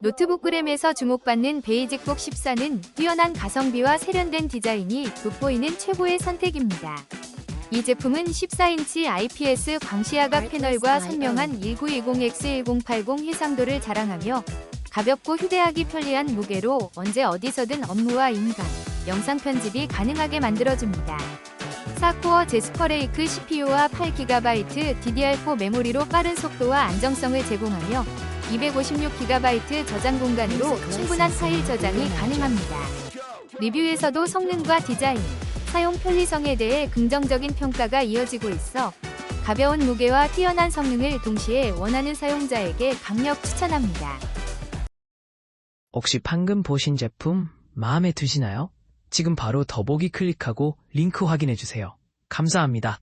노트북그램에서 주목받는 베이직북 14는 뛰어난 가성비와 세련된 디자인이 돋보이는 최고의 선택입니다. 이 제품은 14인치 IPS 광시야각 패널과 선명한 1920X1080 해상도를 자랑하며 가볍고 휴대하기 편리한 무게로 언제 어디서든 업무와 인강, 영상 편집이 가능하게 만들어줍니다. 4코어 제스퍼레이크 CPU와 8GB DDR4 메모리로 빠른 속도와 안정성을 제공하며 256GB 저장 공간으로 충분한 파일 저장이 가능합니다. 리뷰에서도 성능과 디자인, 사용 편리성에 대해 긍정적인 평가가 이어지고 있어 가벼운 무게와 뛰어난 성능을 동시에 원하는 사용자에게 강력 추천합니다. 혹시 방금 보신 제품 마음에 드시나요? 지금 바로 더보기 클릭하고 링크 확인해 주세요. 감사합니다.